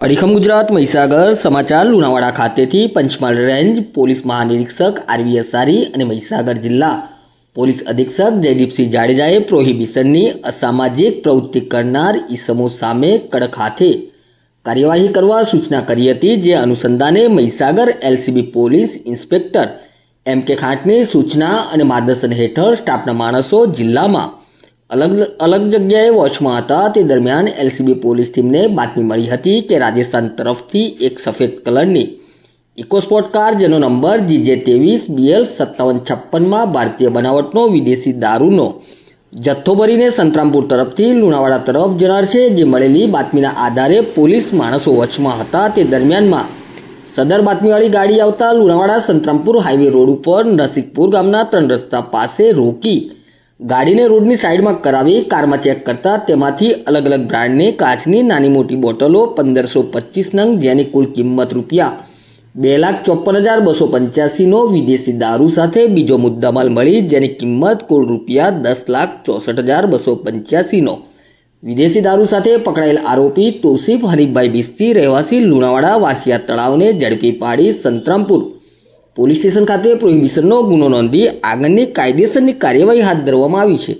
અડીખમ ગુજરાત, મહીસાગર, સમાચાર લુણાવાડા ખાતેથી Panchmahal range, police મહાનિરીક્ષક આરવી અસારી અને મહીસાગર જિલ્લા. પોલીસ અધિક્ષક જયદીપસિંહ જાડેજાએ પ્રોહિબિશનની અસામાજિક પ્રવૃત્તિ કરનાર ઈસમો સામે કડક હાથે કાર્યવાહી કરવા સૂચના કરી હતી, જે અનુસંધાને Mahisagar LCB police inspector M K ખાંટની સૂચના અને માર્ગદર્શન હેઠળ સ્ટાફના માણસો જિલ્લામાં અલગ અલગ જગ્યાએ વોચમાં હતા. તે દરમિયાન એલસીબી પોલીસ ટીમને બાતમી મળી હતી કે રાજસ્થાન તરફથી એક સફેદ કલરની ઇકોસ્પોર્ટ કાર, જેનો નંબર જીજે ત્રેવીસ બીએલ સત્તાવન છપ્પનમાં ભારતીય બનાવટનો વિદેશી દારૂનો જથ્થો ભરીને સંતરામપુર તરફથી લુણાવાડા તરફ જનાર છે, જે મળેલી બાતમીના આધારે પોલીસ માણસો વચમાં હતા. તે દરમિયાનમાં સદર બાતમીવાળી ગાડી આવતા લુણાવાડા સંતરામપુર હાઈવે રોડ ઉપર નસિકપુર ગામના ત્રણ રસ્તા પાસે રોકી ગાડીને રોડની સાઈડમાં કરાવી કારમાં ચેક કરતા તેમાંથી અલગ અલગ બ્રાન્ડની કાચની નાની મોટી બોટલો પંદરસો પચીસ નંગ જેની કુલ કિંમત રૂપિયા બે લાખ ચોપન હજાર બસો પંચ્યાસીનો વિદેશી દારૂ સાથે બીજો મુદ્દામાલ મળી જેની કિંમત કુલ રૂપિયા દસ લાખ ચોસઠ હજાર બસો પંચ્યાસીનો. વિદેશી દારૂ સાથે પકડાયેલ આરોપી તોસીફ હરીફભાઈ બિસ્તી, રહેવાસી લુણાવાડા, વાસિયા તળાવને ઝડપી પાડી સંતરામપુર. પોલીસ સ્ટેશન ખાતે પ્રોહિબિશનનો ગુનો નોંધી આગળની કાયદેસરની કાર્યવાહી હાથ ધરવામાં આવી છે.